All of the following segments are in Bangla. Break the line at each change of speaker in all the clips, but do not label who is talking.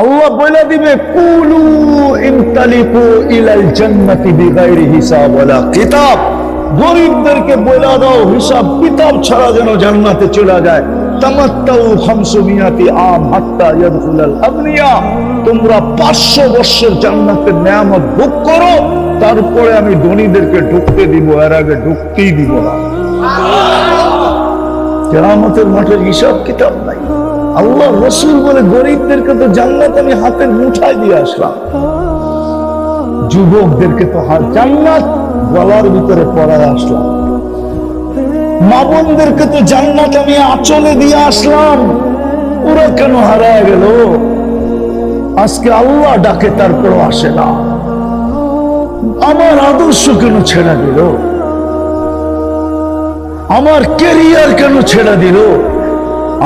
আল্লাহ বলে দিবে, কুলু ইনতালিকু ইলাল জান্নাতি বিগাইরি হিসাব ওয়ালা কিতাব। গরিবদেরকে বলে দাও, হিসাব কিতাব ছাড়া যেন জান্নাতে চলে যায়। তামাত্তাউ খামসুমিয়াতি আম হাত্তা ইয়াদখুলাল আগনিয়া তোমরা 500 বছর জান্নাতের নিয়ামত ভোগ করো, তারপরে আমি ধনীদেরকে ঢুকতে দিব, এর আগে ঢুকতেই দিব না। কেরামতের মাঠের হিসাব কিতাব নাই। আল্লাহ রসুল বলে, গরিবদেরকে তো জান্নাত আমি হাতের মুঠায় দিয়ে আসলাম। যুবকদেরকে তো হাত জান্নাত গলার ভিতরে পড়ায় আসলাম। মা বোনদেরকে তো জান্নাত আমি আঁচলে দিয়ে আসলাম। ওরা কেন হারায় গেল? আজকে আল্লাহ ডাকে তারপর আসে না। আমার আদর্শ কেন ছেড়ে দিল? আমার কেরিয়ার কেন ছেড়ে দিল?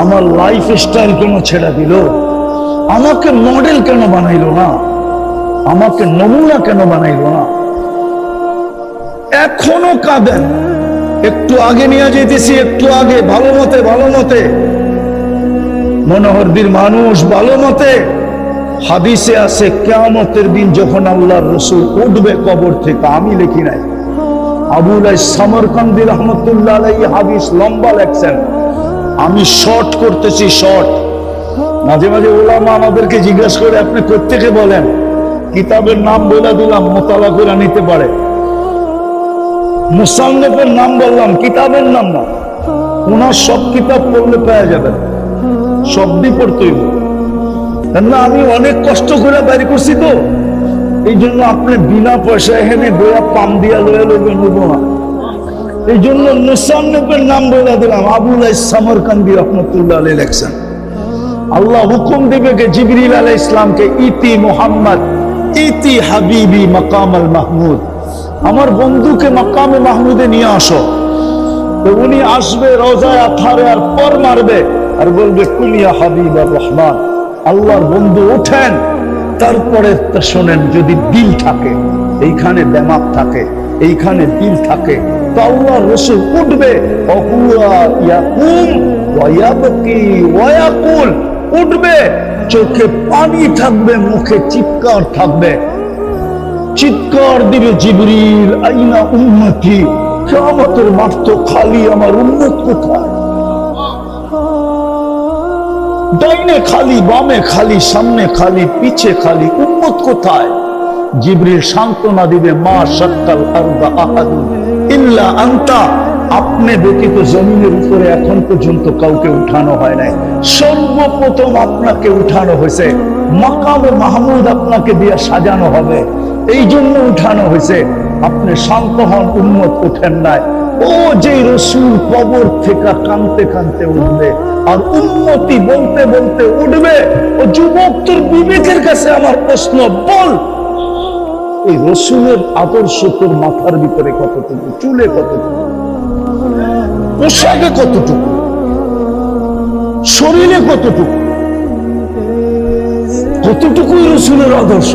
আমার লাইফ স্টাইল কেন ছেড়ে দিল? আমাকে মডেল কেন বানাইলো না? আমাকে নমুনা কেন বানাইলো না? এখনও কাঁদেন। একটু আগে নিয়ে যেতেছি, একটু আগে, ভালো মতে ভালো মতে। মনোহরদির মানুষ ভালো মতে। হাদিসে আছে, কেয়ামতের দিন যখন আল্লাহর রসুল উঠবে কবর থেকে, আমি লিখি নাই। আবুল সামরকান্দি রহমতুল্লাহ হাদিস লম্বা লেখছেন আমি শর্ট করতেছি শর্ট মাঝে মাঝে ওলামা আমাদেরকে জিজ্ঞাসা করে, আপনি প্রত্যেকে বলেন? কিতাবের নাম বলে দিলাম, মোতালা করে নিতে পারে। মুসান্নফের নাম বললাম, কিতাবের নাম না। ওনার সব কিতাব পড়লে পাওয়া যাবে। শব্দই পড়তেই না আমি অনেক কষ্ট করে বাইরে করছি তো। এই জন্য আপনি বিনা পয়সা এখানে বইয়া পাম দিয়া লয়ে লইবে, নেব না। এই জন্য মুসান্নফের নাম বলে দিলাম, আবুল সামরকান্দি রহমতুল্লাহ আলী লেখছেন। আল্লাহ হুকুম দিবে কে জিবরিল আলাই ইসলামকে ইতি মোহাম্মদ, ইতি হাবিবি মাকাম আল মাহমুদ। আমার বন্ধুকে মাকামে মাহমুদে নিয়ে আসো। তো উনি আসবে রোজায় আথারে আর পর মারবে আর বলবে কুমিয়া হাবিব আর রহমান, আল্লাহর বন্ধু ওঠেন তারপরে শোনেন, যদি দিল থাকে, এইখানে দেমাক থাকে, এইখানে দিল থাকে উঠবে উঠবে, চোখে পানি থাকবে, মুখে চিৎকার থাকবে। চিৎকার দিবে জিবরিল, আইনা উন্নতি কেমতের তো খালি, আমার উন্নত কোথায়? খালি, বামে খালি, সামনে খালি, পিছে খালি উন্মত কোথায়? জিবরিল সান্ত্বনা দিবে, মা সত্তাল আরদা ইল্লা আন্তা। আপনি ব্যতীত জমিনের উপরে এখন পর্যন্ত কাউকে উঠানো হয় নাই। সর্বপ্রথম আপনাকে উঠানো হয়েছে মাহমুদ আপনাকে দিয়ে সাজানো হবে। এই জন্য উঠানো হয়েছে, আপনি শান্ত হন উন্মত নাই। ও যে রসুল কবর থেকে কানতে কানতে উঠবে, আর উন্নতি বলতে বলতে উঠবে, ও যুবক তোর বিবেকের কাছে আমার প্রশ্ন, বল। ওই রসুলের আদর্শ তোর মাথার ভিতরে কতটুকু, চুলে কতটুকু, পোশাকে কতটুকু, শরীরে কতটুকু, কতটুকুই রসুলের আদর্শ?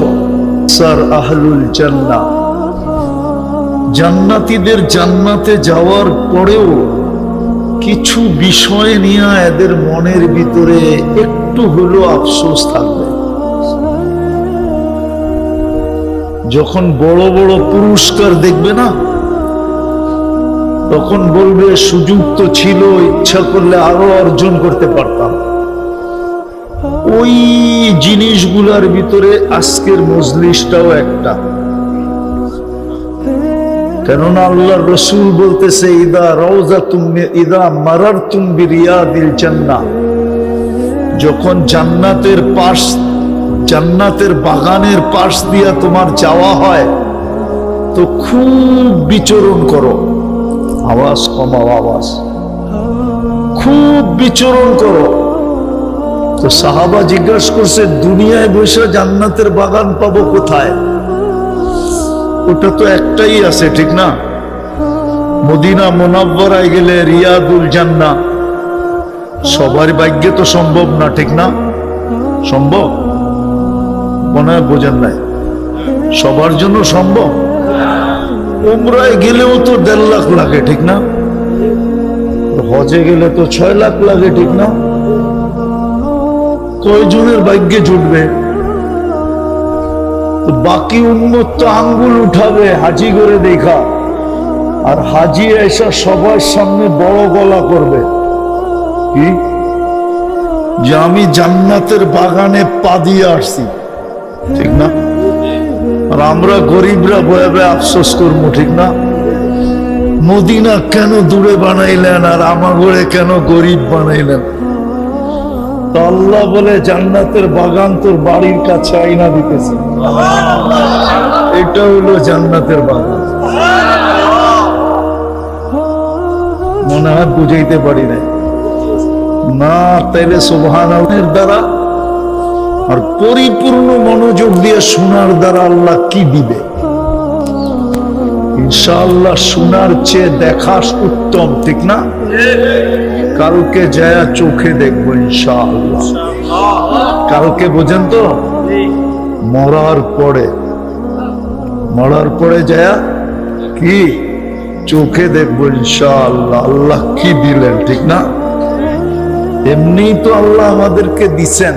স্যার, আহলুল জান্না জান্নাতীদের জান্নাতে যাওয়ার পরেও কিছু বিষয় নিয়ে এদের মনের ভিতরে একটু হলো আফসোস থাকবে। যখন বড় বড় পুরস্কার দেখবে না, তখন বলবে, সুযোগ তো ছিল, ইচ্ছা করলে আরও অর্জন করতে পারতাম। ওই জিনিসগুলার ভিতরে আজকের মজলিসটাও একটা। কেননা আল্লাহর রসুল বলতেছে, ইদা রওজা তুমি ইদা মারার তুমি রিয়াদিল জান্না যখন জান্নাতের পাশ জান্নাতের বাগানের পাশ দিয়া তোমার যাওয়া হয়, তো খুব বিচরণ করো। আওয়াজ কমাও আওয়াজ। খুব বিচরণ করো। তো সাহাবা জিজ্ঞাসা করছে, দুনিয়ায় বসে জান্নাতের বাগান পাবো কোথায়? ওটা তো একটাই আছে, ঠিক না? মদিনা মোনাব্বরায় গেলে রিয়াদুল জান্না সবার ভাগ্যে তো সম্ভব না, ঠিক না? সম্ভব? মনে হয় বোঝেন নাই। সবার জন্য সম্ভব। উমরায় গেলেও তো দেড় লাখ লাগে, ঠিক না? হজে গেলে তো ছয় লাখ লাগে, ঠিক না? কয়জনের ভাগ্যে জুটবে? তো বাকি উন্মত্ত আঙ্গুল উঠাবে হাজি করে দেখা। আর হাজি এসা সবার সামনে বড় গলা করবে। কি? যে আমি জান্নাতের বাগানে পা দিয়ে আসছি। ঠিক না? আর আমরা গরিবরা বয়ে বয়ে আফসোস করব, ঠিক না? মদিনা কেন দূরে বানাইলেন আর আমাগরে কেন গরিব বানাইলেন? আল্লাহ বলে, জান্নাতের বাগান তোর বাড়ির কাছে আইনা দিতেছে। এটা হলো জান্নাতের বাগান। মনে হয় বুঝাইতে পারি নাই। না, তাইলে সোভানের দ্বারা আর পরিপূর্ণ মনোযোগ দিয়ে শোনার দ্বারা আল্লাহ কি দিবে? ইনশাআল্লাহ শোনার চেয়ে দেখা উত্তম, ঠিক না? কালকে যায় চোখে দেখব ইনশাআল্লাহ। কালকে বোঝেন তো? মরার পরে। মরার পরে যায় কি? চোখে দেখব ইনশাআল্লাহ। আল্লাহ কি দিলেন, ঠিক না? এমনি তো আল্লাহ আমাদেরকে দিছেন।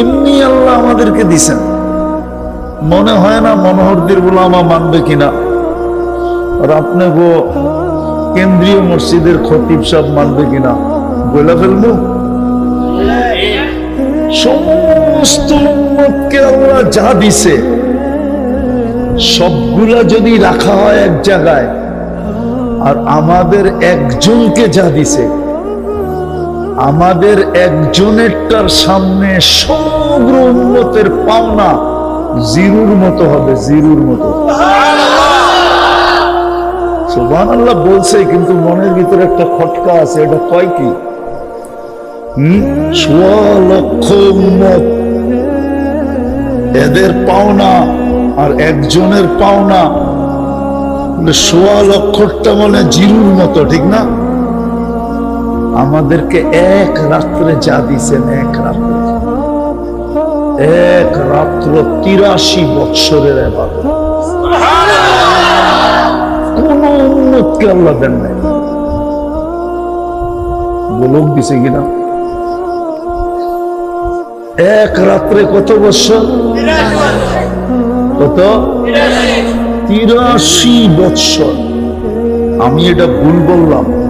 এমনি আল্লাহ আমাদেরকে দিছেন। মনে হয় না মনোহরদের গোলামা মানবে কিনা। আর আপনি গো কেন্দ্রীয় মসজিদের খতিব সব মানবে কিনা? বলে ফেলব। সমস্ত আল্লাহ যা দিছে, সবগুলা যদি রাখা হয় এক জায়গায়, আর আমাদের একজনকে যা দিছে আমাদের একজনেরটার সামনে সমগ্র উন্নতের পাওনা জিরুর মতো হবে, জিরুর মতো। আল্লাহ বলছে, কিন্তু মনের ভিতরে একটা খটকা আছে, এটা কয় কি? এদের পাওনা আর একজনের পাওনা সোয়া লক্ষটা মানে জিরুর মতো, ঠিক না? আমাদেরকে এক রাত্রে যা দিছেন এক রাত্রে। এক রাত্র তিরাশি বৎসরের কোন উন্নতকে আল্লাহ দেন নাই। গোলক দিছে কিনা। এক রাত্রে কত বৎসর? কত? তিরাশি বৎসর। আমি এটা ভুল বললাম।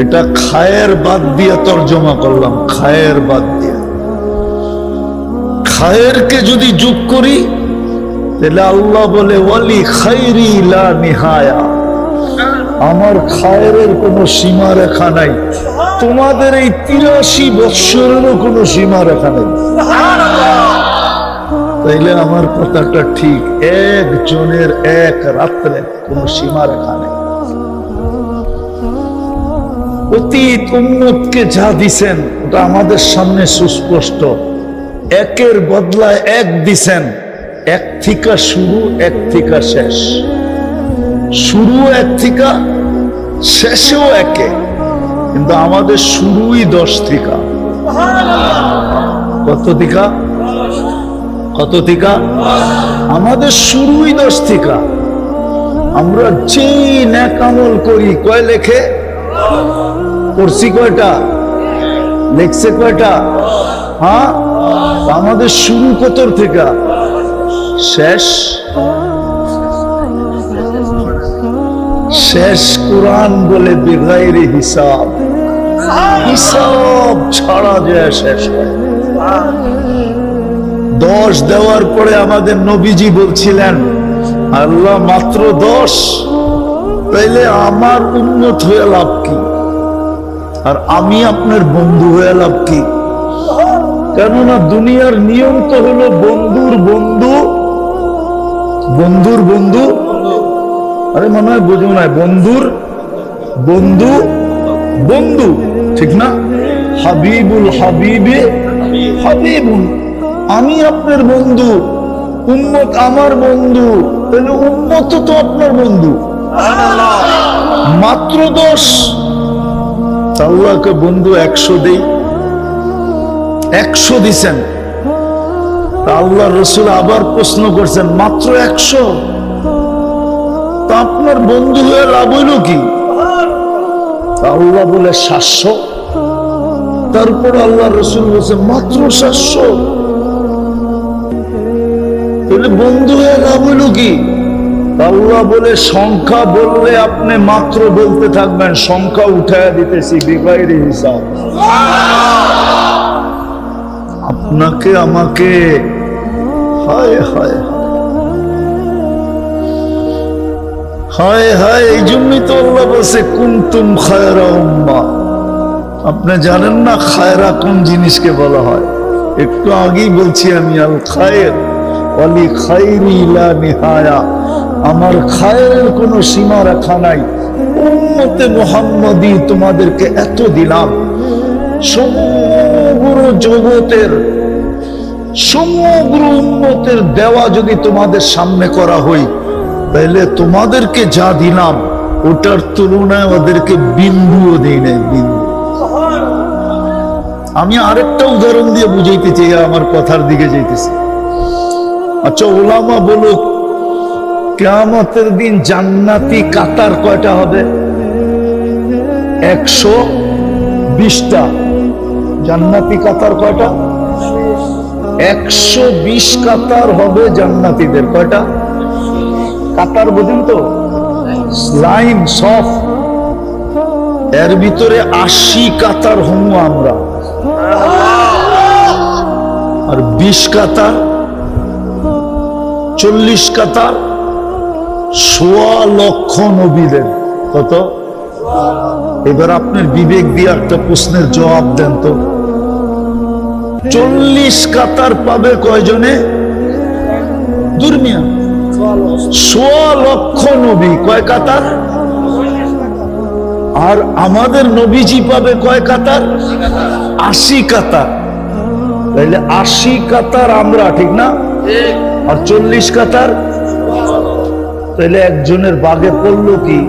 এটা খায়ের বাদ দিয়ে তর্জমা করলাম, খায়ের বাদ দিয়ে। খায়েরকে যদি যোগ করি, তাহলে আল্লাহ বলে, ওয়ালি খাইরি লা নিহায়া। আমার খায়ের কোনো সীমা রেখা নাই। তোমাদের এই তিরাশি বৎসরেরও কোনো সীমা রেখা নেই। তাইলে আমার কথাটা ঠিক, একজনের এক রাত্রে কোনো সীমা রেখা নেই। অতীত উন্মতকে যা দিছেন, ওটা আমাদের সামনে সুস্পষ্ট। একের বদলায় এক দিছেন, এক থিকা শুরু, এক থিকা শেষ। শুরু এক থিকা, শেষেও একে। কিন্তু আমাদের শুরুই দশ থিকা। কত থিকা? কত থিকা? আমাদের শুরুই দশ থিকা। আমরা যেই ন্যাকামল করি, কয় লেখে? করছি কয়টা? লেখছে কয়টা? হ্যাঁ? আমাদের শুরু কতর থেকে? শেষ? শেষ কোরআন বলে বেগাইরে হিসাব। হিসাব ছাড়া যায় শেষ দশ দেওয়ার পরে আমাদের নবীজি বলছিলেন, আল্লাহ মাত্র দশ। তাইলে আমার উন্নত হয়ে লাভ কি? আর আমি আপনার বন্ধু হয়ে লাভ কি? কেননা দুনিয়ার নিয়ম তো হলো বন্ধুর বন্ধু বন্ধুর বন্ধু। আরে মনে হয় বুঝব না বন্ধুর বন্ধু বন্ধু, ঠিক না? হাবিবুল হাবিবে হাবিবুল আমি আপনার বন্ধু, উম্মত আমার বন্ধু তাহলে উম্মত তো আপনার বন্ধু। মাত্র দোষ আল্লাহকে বন্ধু একশো দেই। একশো দিছেন। আল্লাহ রসুল আবার প্রশ্ন করছেন, মাত্র একশো? তা আপনার বন্ধু হয়ে লাভ হইল কি? আল্লাহ বলে, সাতশো। তারপর আল্লাহ রসুল বলছে, মাত্র সাতশো। বন্ধু হয়ে লাভ হইল কি? আল্লাহ বলে, সংখ্যা বললে আপনি মাত্র বলতে থাকবেন, সংখ্যা উঠায় দিতেছি বেকারি হিসাব। আপনাকে, আমাকে, হায় হায়। হায় হায়, এই জন্যই তো আল্লাহ বলছে, কুন্তুম খায়রা উম্মা। আপনি জানেন না খায়রা কোন জিনিসকে বলা হয়? একটু আগেই বলছি আমি, আল খায়ের। অলি খাইরি লা নিহায়া। আমার খায়ের কোনো সীমা রাখা নাই। উম্মতে মোহাম্মদী তোমাদেরকে এত দিলাম। সমগ্র জগতের, সমগ্র উন্মতের দেওয়া যদি তোমাদের সামনে করা হই, তাহলে তোমাদেরকে যা দিলাম, ওটার তুলনায় ওদেরকে বিন্দুও দেই নাই, বিন্দু। আমি আরেকটা উদাহরণ দিয়ে বুঝাইতে চাই, আমার কথার দিকে যাইতেছি। আচ্ছা ওলামা বলুক কেয়ামতের দিন জান্নাতি কাতার কয়টা হবে? একশো বিশটা। জান্নাতি কাতার কয়টা? একশো বিশ কাতার হবে জান্নাতিদের কয়টা? কাতার বোঝেন তো? লাইন সফ। এর ভিতরে আশি কাতার হমু আমরা। আর বিশ কাতার, চল্লিশ কাতার সোয়া লক্ষ নবীদের কত? এবার আপনার বিবেক দিয়ে একটা প্রশ্নের জবাব দেন তো। চল্লিশ কাতার পাবে কয়জনে? দুর্মিয়া। সোয়া লক্ষ নবী, কয় কাতার? আর আমাদের নবীজি পাবে কয় কাতার? আশি কাতার। তাইলে আশি কাতার আমরা, ঠিক না? আর চল্লিশ কাতার? তাহলে একজনের বাগে পড়ল কি?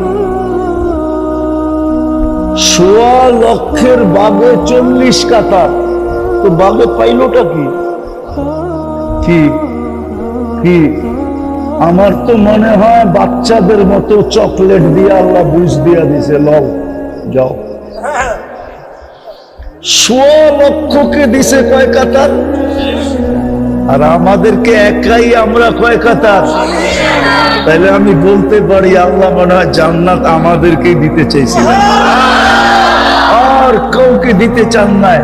সোয়া লক্ষের বাগে চল্লিশ কাতার। তো বাগে পাইলোটা কি? আমার তো মনে হয় বাচ্চাদের মতো চকলেট দিয়ে আল্লাহ বুঝ দিয়া দিছে। লও, যাও। সোয়া লক্ষকে দিছে কয় কাতার? আর আমাদেরকে একাই আমরা কয় কাতার? তাহলে আমি বলতে পারি, আল্লাহ মনে হয় জান্নাত আমাদেরকেই দিতে চাইছিলেন। আর কাউকে দিতে চান নাই।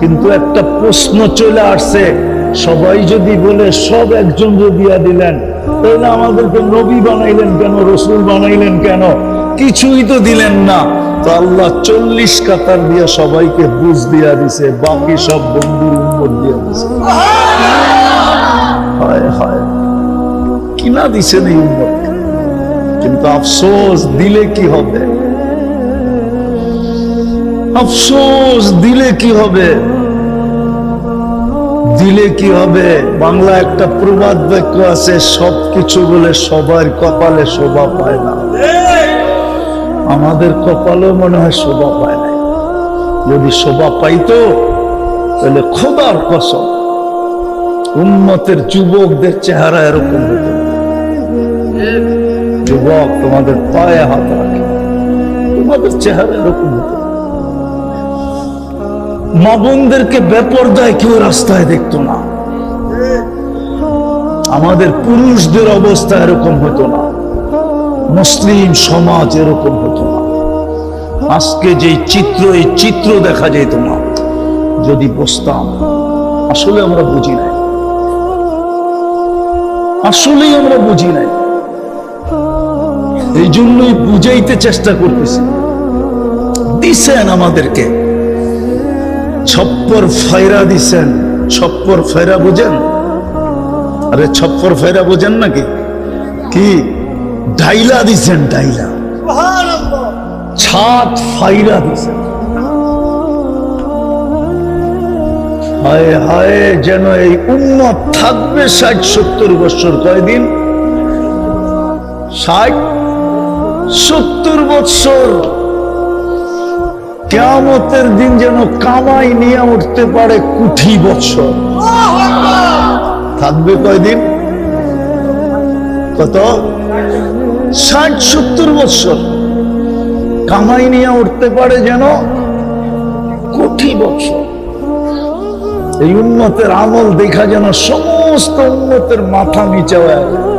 কিন্তু একটা প্রশ্ন চলে আসছে, সবাই যদি বলে, সব একজন দিয়া দিলেন তাহলে আমাদেরকে নবী বানাইলেন কেন, রসুল বানাইলেন কেন? কিছুই তো দিলেন না। তো আল্লাহ চল্লিশ কাতার দিয়া সবাইকে বুঝ দিয়া দিছে, বাকি সব বন্ধুর উম্মত দিয়া দিছে। হায় হায় কিনা দিছেন এই উম্মত? কিন্তু আফসোস দিলে কি হবে? আফসোস দিলে কি হবে? দিলে কি হবে? বাংলা একটা প্রবাদ বাক্য আছে, সবকিছু বলে সবার কপালে শোভা পায় না। আমাদের কপালেও মনে হয় শোভা পায় না। যদি শোভা পাইতো, তাহলে খোদার কসম উন্মতের যুবকদের চেহারা এরকম হতো। যুবক, তোমাদের পায়ে হাত রাখে। তোমাদের চেহারা এরকম হতো মা বোনদেরকে বেপরদায় কেউ রাস্তায় দেখতো না। আমাদের পুরুষদের অবস্থা এরকম হতো না। মুসলিম সমাজ এরকম হতো না। আজকে যে চিত্র, এই চিত্র দেখা যেত না। যদি বসতাম, আসলে আমরা বুঝি নাই। আসলেই আমরা বুঝি নাই। এই জন্যই বুঝাইতে চেষ্টা করতেছি। দিছেন আমাদেরকে। ছপ্পর ফায়রা দিছেন। ছপ্পর ফায়রা বুঝেন? আরে ছপ্পর ফায়রা বুঝেন নাকি? কি? ডাইলা দিছেন ডাইলা। ছাদ ফাইরা দিছেন। হায় হায়, যেন এই উন্মত থাকবে ষাট সত্তর বছর কয়দিন? ষাট সত্তর বৎসর কেয়ামতের দিন যেন কামাই নিয়ে উঠতে পারে কুঠি বৎসর। থাকবে কয়দিন? কত? ষাট সত্তর বৎসর। কামাই নিয়ে উঠতে পারে যেন কোটি বছর এই উন্নতের আমল দেখা যেন সমস্ত উন্নতের মাথা নিচে হয়ে।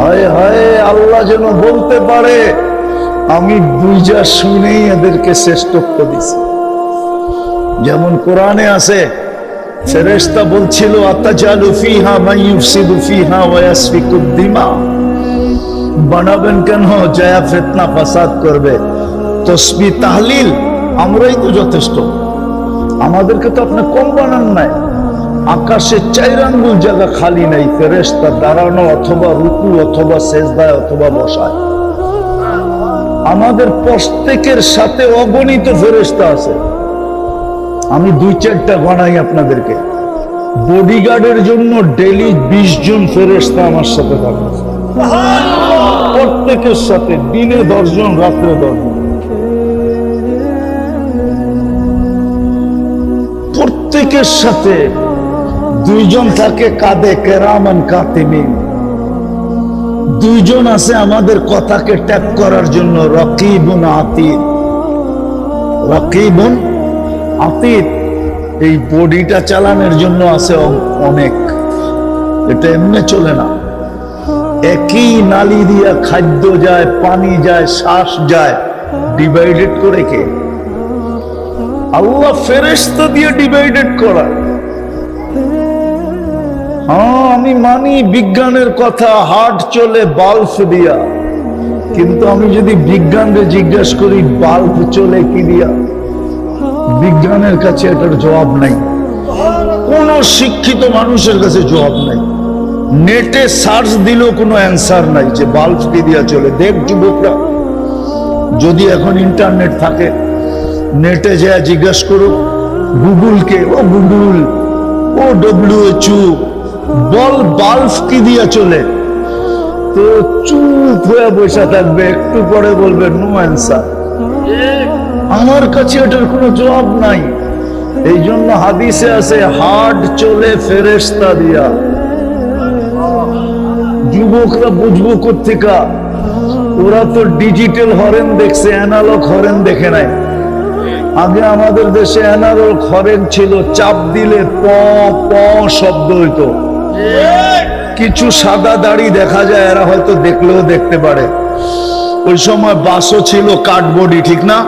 হায় হায় আল্লাহ যেন বলতে পারে, আমি বুঝা শুনেই এদেরকে শ্রেষ্ঠত্ব দিছি। যেমন কোরআনে আছে, ফেরেশতা বলছিল, আতাজালু ফিহা মাইয়ুফসিদু ফিহা ওয়া ইয়াসফিকুদ দিমা। বানাবেন কেন? জয়া ফিতনা ফাসাদ করবে। তসবি তাহলিল, আমরাই তো যথেষ্ট। আমাদেরকে তো আপনি কম বানান নাই। আকাশে চাইরাঙ্গুল জায়গা খালি নাই, ফেরেশতা দাঁড়ানো অথবা রুকু অথবা সেজদায় অথবা বসায়। আমাদের প্রত্যেকের সাথে অগণিত ফেরেশতা আছে। আমি দুই চারটা গণাই আপনাদেরকে। বডিগার্ডের জন্য ডেলি বিশ জন ফেরেশতা আমার সাথে থাকে। প্রত্যেকের সাথে দিনে দশজন রাত্রে দশজন প্রত্যেকের সাথে দুইজন থাকে কাঁদে কেরামান কাতিমিন দুইজন আছে আমাদের কথাকে ট্যাপ করার জন্য রকিবুন আতিদ রকিবুন আতিদ এই বডিটা চালানোর জন্য আছে অনেক। এটা এমনি চলে না। একই নালি দিয়া খাদ্য যায়, পানি যায়, শ্বাস যায় ডিভাইডেড করে কে? আল্লাহ ফেরেশতা দিয়ে ডিভাইডেড করা আমি মানি বিজ্ঞানের কথা হার্ট চলে বাল্ব দিয়া। কিন্তু আমি যদি বিজ্ঞানকে জিজ্ঞাসা করি, বাল্ব চলে কি দিয়া? বিজ্ঞানের কাছে এটার জবাব নাই। কোন শিক্ষিত মানুষের কাছে জবাব নাই। নেটে সার্চ দিলেও কোনো অ্যান্সার নাই যে বাল্ব কি দিয়া চলে। দেখ যুবকরা, যদি এখন ইন্টারনেট থাকে, নেটে যা জিজ্ঞাসা করুক, গুগলকে, ও গুগল, ও ডব্লিউএচও বল বাল্ব কি দিয়া চলে? তো চুপ হয়ে বসে থাকবে, একটু পরে বলবে নো অ্যান্সার আমার কাছে এটার কোনো জবাব নাই। এই জন্য হাদিসে আছে হার্ট চলে ফেরেস্তা দিয়া। যুবকরা বুঝব কোথেকা ওরা তো ডিজিটাল হরেন দেখছে অ্যানালগ হরেন দেখে নাই। আগে আমাদের দেশে অ্যানালগ হরেন ছিল, চাপ দিলে প প শব্দ হইতো। কিছু সাদা দাড়ি দেখা যায়, এরা হয়তো দেখলেও দেখতে পারে। ওই সময় বাসও ছিল কাঠবডি ঠিক না?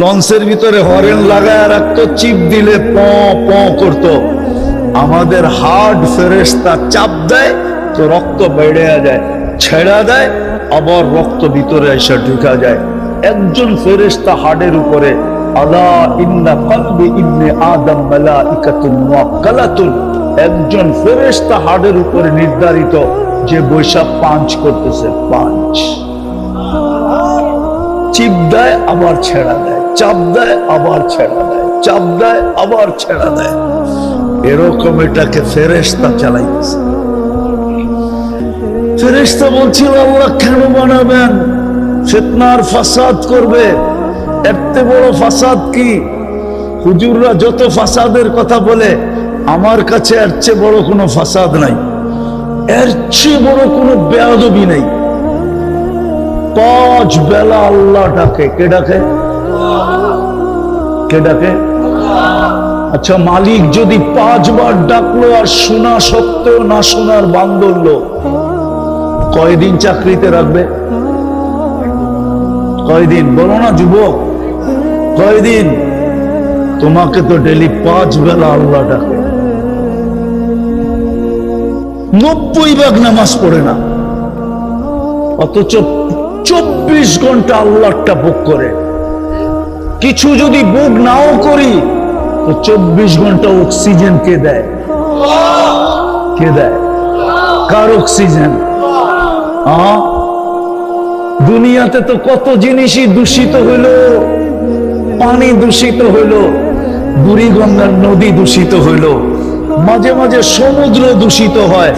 লঞ্চের ভিতরে হরেন লাগায় রাখতো চিপ দিলে প প করতো। আমাদের হার্ড ফেরেস্তা চাপ দেয়, তো রক্ত বেড়ে যায়, ছেড়া দেয়, আবার রক্ত ভিতরে এসে ঢুকা যায়। একজন ফেরেস্তা হার্ডের উপরে, আলা ইন্না কলবি ইবনে আদম মালাইকাতুন মুআক্কালাতুন। একজন ফেরেস্তা হার্ডের উপরে নির্ধারিত যে বৈশাখ পাঞ্চ করতেছে পাঞ্চ চিপ দেয়, আবার ছেড়া দেয়। চাপ দেয়, আবার ছেড়া দেয়। চাপ দেয়, আবার ছেড়া দেয়। এরকম এটাকে ফেরেস্তা চালাইতেছে। ফেরেস্তা বলছিল, আল্লাহ কেন বানাবেন? ফেতনার ফাসাদ করবে। এত বড় ফাসাদ কি? হুজুররা যত ফাসাদের কথা বলে আমার কাছে এর চেয়ে বড় কোনো ফাসাদ নাই। এর চেয়ে বড় কোনো বেয়াদবি নেই। পাঁচ বেলা আল্লাহ ডাকে। কে ডাকে? কে ডাকে? আচ্ছা মালিক যদি পাঁচবার ডাকলো আর শোনা সত্ত্বেও না শোনার বান কয়দিন চাকরিতে রাখবে? কয়দিন? বলো না, যুবক। কয়দিন? তোমাকে তো ডেলি পাঁচ বেলা আল্লাহ ডাকে। নব্বই ভাগ নামাজ পড়ে না। অথচ চব্বিশ ঘণ্টা আল্লাহটা বুক করে। কিছু যদি বুক নাও করি, তো চব্বিশ ঘণ্টা অক্সিজেন কে দেয়? কে দেয়? কার অক্সিজেন? দুনিয়াতে তো কত জিনিসই দূষিত হইল। পানি দূষিত হইল। বুড়িগঙ্গার নদী দূষিত হইল। মাঝে মাঝে সমুদ্র দূষিত হয়।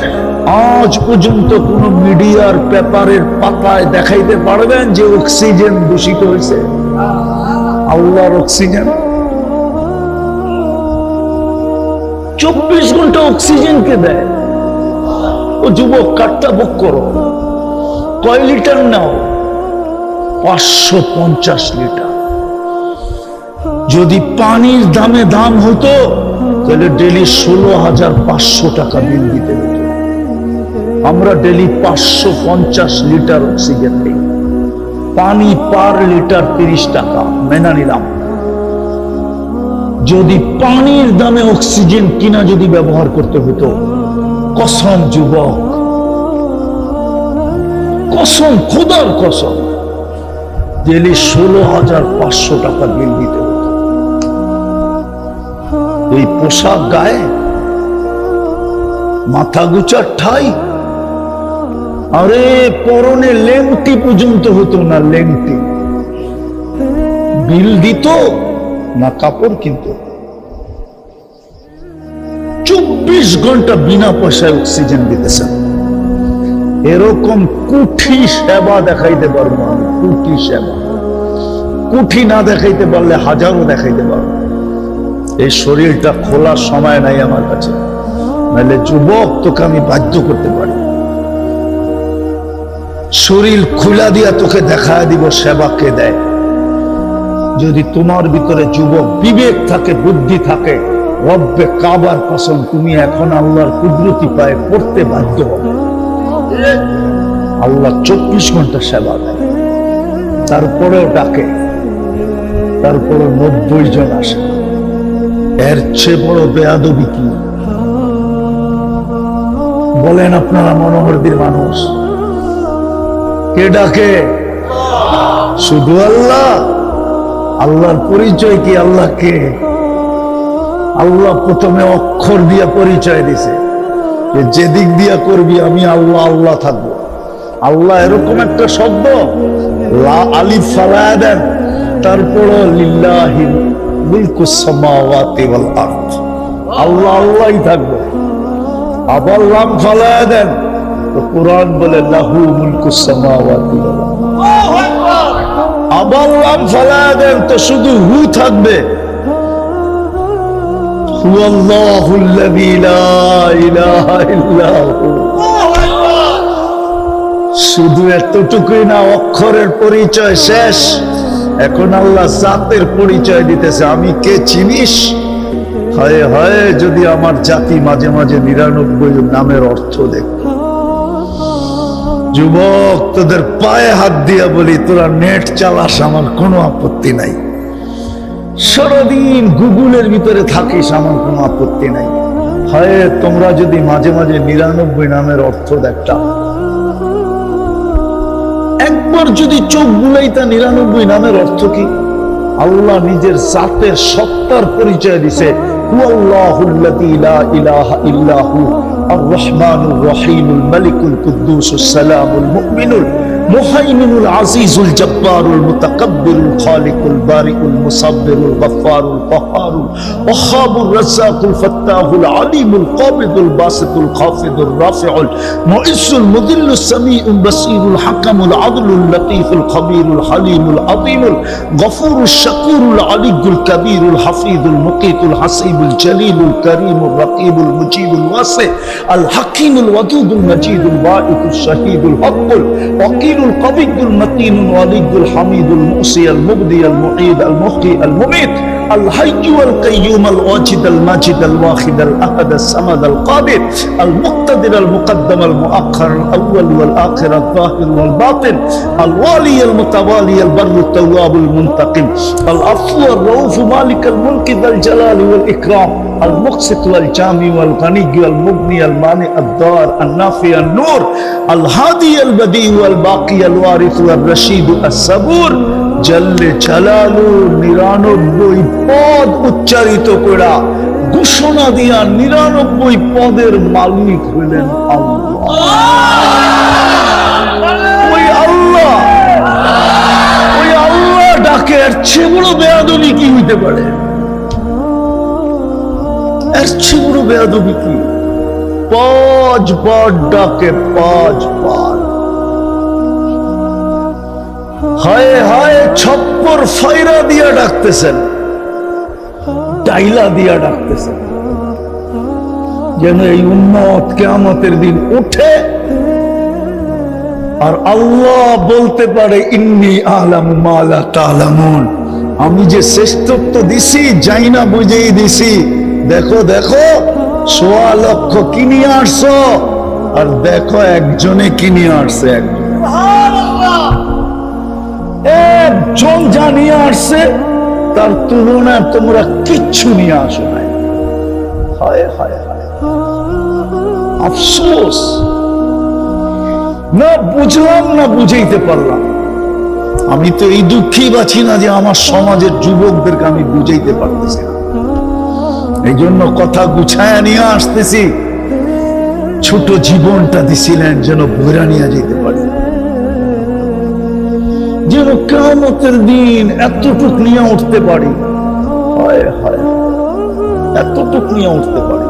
আজ পর্যন্ত কোন মিডিয়ার পেপারের পাতায় দেখাইতে পারবেন যে অক্সিজেন দূষিত হয়েছে আল্লাহর অক্সিজেন। চব্বিশ ঘণ্টা অক্সিজেন কে দেয়। ও যুবক, কাঠটা বুক করো। কয় লিটার নাও? পাঁচশো পঞ্চাশ লিটার। যদি পানির দামে দাম হতো তাহলে ডেলি ষোলো হাজার পাঁচশো টাকা বিল দিতে হতো আমরা ডেলি পাঁচশো পঞ্চাশ লিটার অক্সিজেন নেই। পানি পার লিটার তিরিশ টাকা, মেনা নিলাম। যদি পানির দামে অক্সিজেন কিনা যদি ব্যবহার করতে হতো, কসম যুবক। কসম, খোদার কসম। ডেলি ষোলো হাজার পাঁচশো টাকা বিল দিতে এই পোশাক গায়ে মাথা গুচার ঠাই। আরে পরনে লেংটি পর্যন্ত হতো না লেংটি। বিল দিত না কাপড় কিনত। চব্বিশ ঘণ্টা বিনা পয়সায় অক্সিজেন দিতেছেন এরকম কুঠি সেবা দেখাইতে পারব আমি, কুঠি সেবা। কুঠি না দেখাইতে পারলে হাজারও দেখাইতে পারব। এই শরীরটা খোলার সময় নাই আমার কাছে। নাহলে যুবক, তোকে আমি বাধ্য করতে পারি। শরীর খোলা দিয়া তোকে দেখা দিব, সেবা কে দেয়। যদি তোমার ভিতরে যুবক বিবেক থাকে, বুদ্ধি থাকে, রব্বে কাবার কসম, তুমি এখন আল্লাহর কুদরতি পায়ে পড়তে বাধ্য হবে আল্লাহ চব্বিশ ঘণ্টা সেবা দেয়। তারপরেও ডাকে। তারপরে নব্বই জন আসে। এর চেয়ে বড় বেয়াদবি কি? বলেন আপনারা মনোহরদির মানুষ। কে ডাকে? শুধু আল্লাহ। আল্লাহর পরিচয় কি আল্লাহ কে? আল্লাহ প্রথমে অক্ষর দিয়া পরিচয় দিছে। যে যেদিক দিয়া করবি আমি আল্লাহ আল্লাহ থাকব। আল্লাহ এরকম একটা শব্দ। আলিফ ফালায়া দেন তারপর লিল্লাহি আল্লাহ আল্লাহই থাকবে। আবার লাম ফালায়া দেন। তো কোরআন বলে লাহু মুলকুস সামাওয়াতি ওয়াল আরদ। আবার লাম ফালায়া দেন তো শুধু হু থাকবে। হুয়াল্লাহুল্লাযী লা ইলাহা ইল্লা হু শুধু এতটুকুই না অক্ষরের পরিচয় শেষ। এখন আল্লাহ জাতের পরিচয় দিতেছে, আমি কে চিনিস? হয় হয়, যদি আমার জাতি মাঝে মাঝে নিরানব্বই নামের অর্থ দেখ। যুবক, তোদের পায়ে হাত দিয়া বলি, তোরা নেট চালাস, আমার কোনো আপত্তি নাই। সারাদিন গুগলের ভিতরে থাকিস, আমার কোনো আপত্তি নাই। হয়, তোমরা যদি মাঝে মাঝে নিরানব্বই নামের অর্থ দেখতা একবার যদি চোখ বুলাই তা নিরানব্বই নামের অর্থ কি? আল্লাহ নিজের জাতের সত্তার পরিচয় দিছে। আর রহমানুর রহিমুল মালিকুল কুদ্দুস সালামুল মুমিনুল। المهيمن العزيز الجبار المتكبر الخالق البارئ المصبر الغفار القهار الوهاب الرزاق الفتاح العليم القابض الباسط الخافض الرافع المعز المذل السميع البصير الحكم العدل اللطيف الخبير الحليم العظيم الغفور الشكور العلي الكبير الحفيظ المقيت الحسيب الجليل الكريم الرقيب المجيب الواسع الحكيم الودود المجيد البائث الشهيد الحق الوكيل القوي المتين الولي الحميد المؤصي المبدي المعيد المحيي المميت الحي والقيوم الواجد الماجد الواحد الاحد الصمد القادر المقتدر المقدم المؤخر الأول والآخر الظاهر والباطن الوالي المتوالي البر التواب المنتقم العفو الرؤوف مالك الملك ذا الجلال والإكرام المقسط والجامع والغني والمغني المانع الدار النافع النور الهادي البديع والباقي الوارث والرشيد الصبور জল্লে চালালু নিরানব্বই পদ উচ্চারিত করা। ঘোষণা দিয়া নিরানব্বই পদের মালিক হইলেন আল্লাহ। কি হইতে পারে? এর কি? পাঁচ বার ডাকে পাঁচ বার হায় হায় ছপ্পর ফাইরা দিয়া ডাকতেছেন, ডাইলা দিয়া ডাকতেছেন। যেন এই উন্মত কেয়ামতের দিন উঠে আর আল্লাহ বলতে পারে, ইন্নি আলাম মালা তালামুন। আমি যে শ্রেষ্ঠত্ব দিছি, যাই না বুঝেই দিছি। দেখো দেখো, সোয়া লক্ষ কিনিয়ে আসছো আর দেখো একজনে কিনিয়ে আসছে একজন। একজন জানিয়ে আসছে, তার তুলনায় তোমরা কিচ্ছু নিয়ে আসো নাই। আফসোস। না বুঝলাম, না বুঝাইতে পারলাম। আমি তো এই দুঃখেই বাঁচি না যে আমার সমাজের যুবকদেরকে আমি বুঝাইতে পারতেছি না। এই জন্য কথা গুছায় নিয়ে আসতেছি। ছোট জীবনটা দিছিলেন যেন বইরা নিয়ে যেতে পারি। যেন কেমতের দিন এতটুক নিয়ে উঠতে পারি। হায় হায়, এতটুক নিয়ে উঠতে পারি।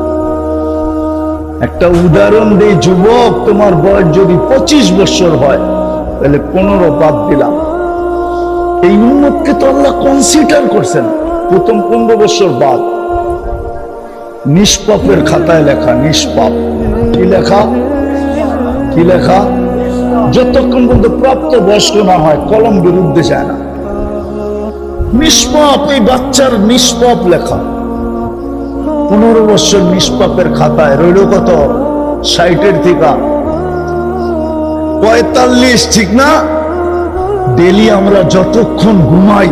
একটা উদাহরণ দিই, যুবক, তোমার বয়স যদি পঁচিশ বছর হয়, তাহলে পনেরো বাদ দিলাম। এই উন্মতকে তো আল্লাহ কনসিডার করছেন। প্রথম পনেরো বছর বাদ। নিষ্পাপের খাতায় লেখা, নিষ্পাপ। কি লেখা? কি লেখা? যতক্ষণ পর্যন্ত প্রাপ্ত বয়স্ক না হয় কলম বিরুদ্ধে যায় না। নিষ্পাপ, এই বাচ্চার নিষ্পাপ লেখা। পনেরো বছর নিষ্পাপের খাতায় রইল কত? ষাটের থেকে। পঁয়তাল্লিশ, ঠিক না? ডেলি আমরা যতক্ষণ ঘুমাই,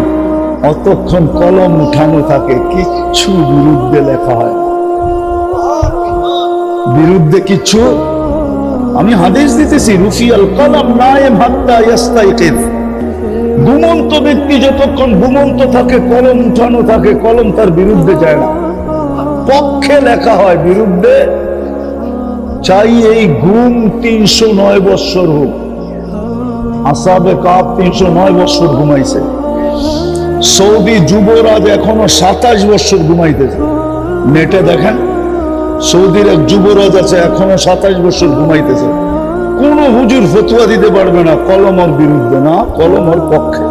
অতক্ষণ কলম উঠানো থাকে, কিচ্ছু বিরুদ্ধে লেখা হয় বিরুদ্ধে কিচ্ছু আমি হাদিস দিতেছি, রুফিয়াল কলম নায়েম হাত্তা ইয়াস্তাইকিজ ঘুমন্ত ব্যক্তি যতক্ষণ ঘুমন্ত থাকে, কলম উঠানো থাকে, কলম তার বিরুদ্ধে যায় না। পক্ষে লেখা হয়, বিরুদ্ধে চাই এই ঘুম তিনশো নয় বৎসর হোক। আসাবে কাপ তিনশো নয় বৎসর ঘুমাইছে। সৌদি যুবরাজ এখনও সাতাশ বৎসর ঘুমাইতেছে। নেটে দেখেন সৌদির এক যুবরাজ আছে, এখনও সাতাশ বছর ঘুমাইতেছে। কোন হুজুর ফতুয়া দিতে পারবে না কলমর বিরুদ্ধে, না কলমর পক্ষে।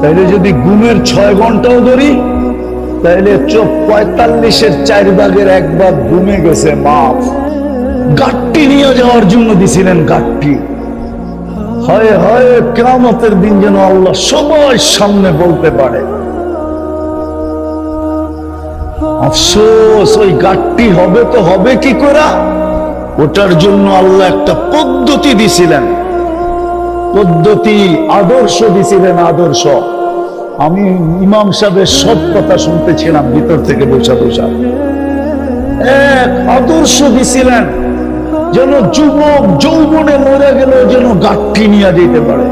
তাইলে যদি ঘুমের ছয় ঘন্টাও ধরি, তাইলে চোখ পঁয়তাল্লিশের চার ভাগের এক ভাগ ঘুমে গেছে, মাফ। গাট্টি নিয়ে যাওয়ার জন্য দিছিলেন গাট্টি হয় হয় কেমতের দিন যেন আল্লাহ সবাই সামনে বলতে পারে। আফসোস, ওই গাঠটি হবে তো হবে কি করে? ওটার জন্য আল্লাহ একটা পদ্ধতি দিছিলেন। পদ্ধতি, আদর্শ দিছিলেন আদর্শ। আমি ইমাম সাহেবের সব কথা শুনতেছিলাম, ভিতর থেকে বসা বসা। এক আদর্শ দিছিলেন, যেন যুবক যৌবনে মরে গেল যেন গাঠি নিয়ে যেতে পারে।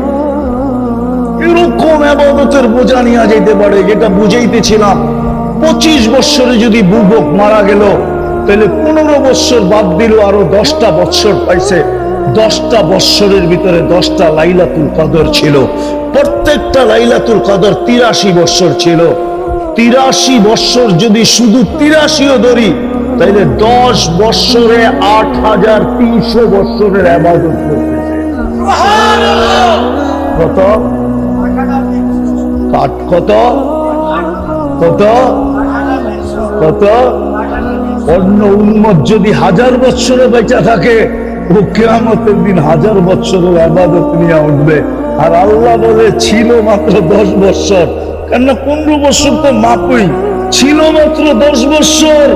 এরকম আবাদতের বোঝা নিয়ে যেতে পারে, যেটা বুঝাইতেছিলাম। পঁচিশ বৎসরে যদি বুবক মারা গেল, তাহলে পনেরো বৎসর বাদ দিল, আরও দশটা বৎসর পাইছে। দশটা বৎসরের ভিতরে দশটা লাইলাতুল কদর ছিল। প্রত্যেকটা লাইলাতুল কদর তিরাশি বৎসর ছিল। তিরাশি বৎসর যদি শুধু তিরাশিও ধরি তাইলে দশ বৎসরে আট হাজার তিনশো বৎসরের আবাদত করতেছে কত? কাট কত? কত? কত অন্য উন্মত যদি হাজার বৎসরে বেঁচে থাকে, ও কেয়ামতের দিন হাজার বৎসরের আবাদত নিয়ে উঠবে। আর আল্লাহ বলে, ছিল মাত্র দশ বৎসর কেননা পনেরো বৎসর তো মাপই। ছিল মাত্র দশ বৎসর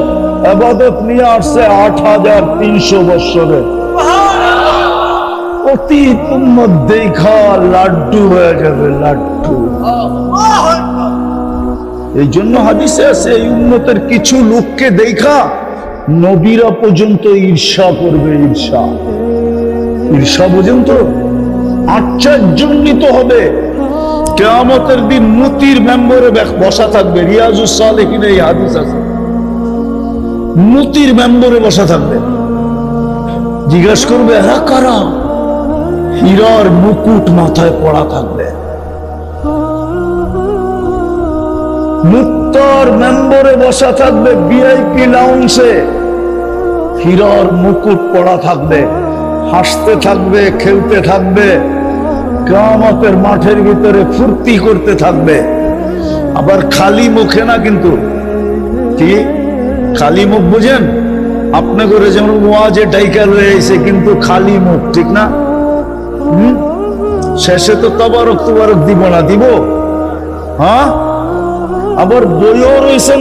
আবাদত নিয়ে আসছে আট হাজার তিনশো বৎসরে অতি উম্মত দেখা লাড্ডু হয়ে যাবে, লাড্ডু। এই জন্য হাদিসে আছে, এই উন্নতের কিছু লোককে দেখা নবীরা পর্যন্ত ঈর্ষা করবে, ঈর্ষা। ঈর্ষা পর্যন্ত আশ্চর্যান্বিত হবে। কেয়ামতের দিন মুতির মেম্বরে বসা থাকবে। রিয়াজুস সালেহিন এই হাদিস আছে। মুতির মেম্বরে বসা থাকবে। জিজ্ঞাস করবে হ্যাঁ কারা? হীরার মুকুট মাথায় পড়া থাকবে। মুক্তর মেম্বরে বসা থাকবে ভিআইপি লাউন্সে হীরার মুকুট পড়া থাকবে, হাসতে থাকবে, খেলতে থাকবে কামতের মাঠের ভিতরে ফুর্তি করতে থাকবে। আবার খালি মুখে না কিন্তু। কি? খালি মুখ বুঝেন? আপনি করে যেমন ওয়াজে ডাইকা রয়েছে, কিন্তু খালি মুখ, ঠিক না? শেষে তো তবারক তবারক দিব না, দিব। হ্যাঁ? আবার বইও রয়েছেন